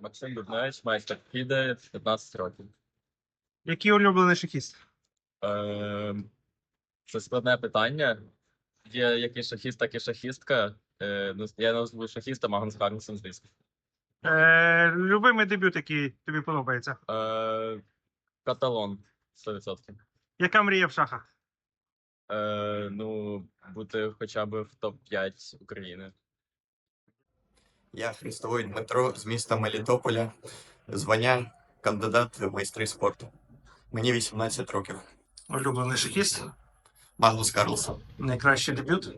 Максим Дубневич, майстер фіде, 15 років. Який улюблений шахіст? Е, Це складне питання. Є як і шахіст, так і шахістка. Е, ну, Я назву шахіста Магнус Карлсен, звісно. Е, любимий дебют, який тобі подобається. Е, Каталон 100%. Яка мрія в шахах? Е, ну, бути хоча б в топ-5 України. Я Христовий Дмитро з міста Мелітополя. Звання кандидат в майстри спорту. Мені 18 років. Улюблений шахіст. Магнус Карлсон. Найкращий дебют.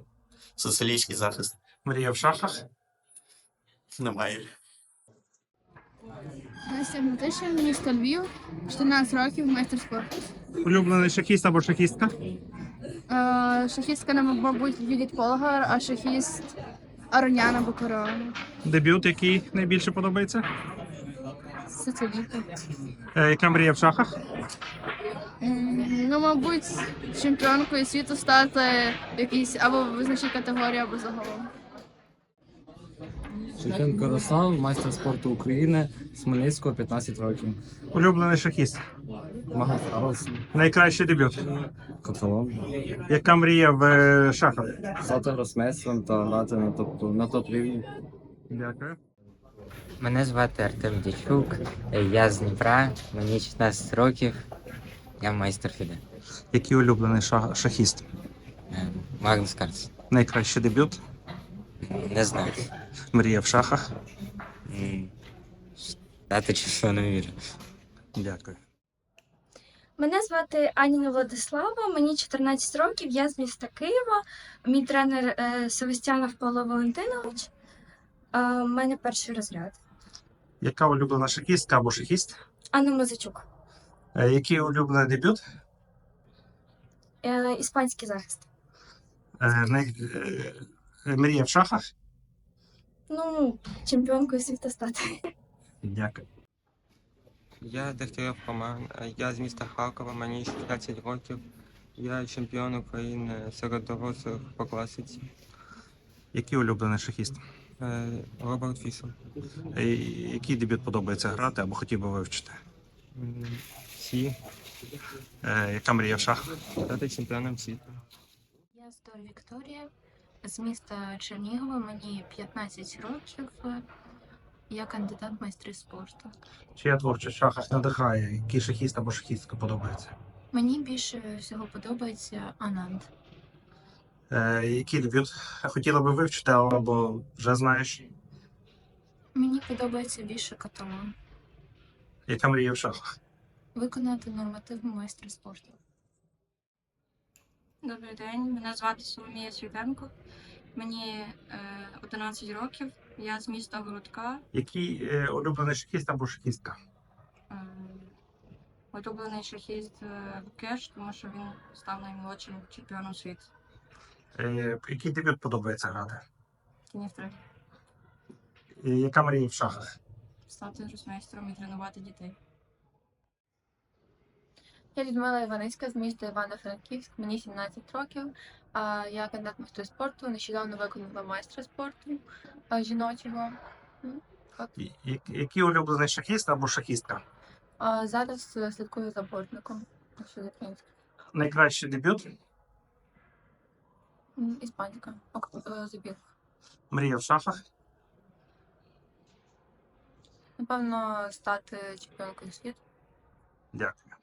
Сицилійський захист. Мрія в шахах. Немає. Настя Гнатишин, місто Львів, 14 років, майстер спорту. Улюблений шахіст або шахістка. Е, шахістка, мабуть, Юліт Полгар, а шахіст Ароняна Бокорона. Дебют, який найбільше подобається. Сицилійка. Е, яка мрія в шахах? Ну, мабуть, чемпіонкою світу стати в якійсь або визначній категорії, або загалом. Шевченко Ярослав, майстер спорту України, з Хмельницького, 15 років. Улюблений шахіст. Магнус Найкращий дебют. Каталон. Яка мрія в е, шахах? Стати гросмейстером та грати на топ на топ рівні. Дякую. Мене звати Артем Дячук, я з Дніпра, мені 16 років, я майстер фіде. Який улюблений ша- шахіст? Е, Магнус Карлсон. Найкращий дебют. Не знаю. Мрія в шахах. Дати часу не вірю. Дякую. Мене звати Аніна Владислава, мені 14 років, я з міста Києва. Мій тренер е, Севастьянов Павло Валентинович. Е, У мене перший розряд. Яка улюблена шахістка або шахіст? Анна Музичук. Е, який улюблений дебют? Е, Іспанський захист. Е, най... е, мрія в шахах. Ну, чемпіонкою світу стати. Дякую. Я Дегтярев Роман, я з міста Харкова, мені 16 років. Я чемпіон України серед дорослих по класиці. Який улюблений шахіст? Е, Роберт Фісел. Е, який дебют подобається грати або хотів би вивчити? М, Всі Е, яка мрія в шахах? стати чемпіоном світу. Я Здор Вікторія з міста Чернігова, мені 15 років. Я кандидат в майстри спорту. Чия творчість в шахах надихає? Який шахіст або шахістка подобається? Мені більше всього подобається Ананд. Е, який дебют хотіла би вивчити або вже знаєш? Мені подобається більше каталон. Яка мрія в шахах? Виконати нормативну майстра спорту. Добрий день, мене звати Соломія Світенко. Мені е, 11 років. Я з міста Городка. Який е, улюблений шахіст або шахістка? Е, улюблений шахіст е, Кеш, тому що він став наймолодшим чемпіоном світу. Е, який дебют подобається грати? Кінівтри. Е, яка мрія в шахах? Стати гросмейстером і тренувати дітей. Я Людмила Іваницька з міста Івано-Франківськ, мені 17 років. Я кандидат в спорту, нещодавно виконала майстра спорту жіночого. От. І- який улюблений шахіст або шахістка? А зараз е, слідкую за бортником. Українською. Найкращий дебют? М, Іспанська. Ок- е, Забіг. Мрія в шахах? Напевно, стати чемпіонкою світу. Дякую.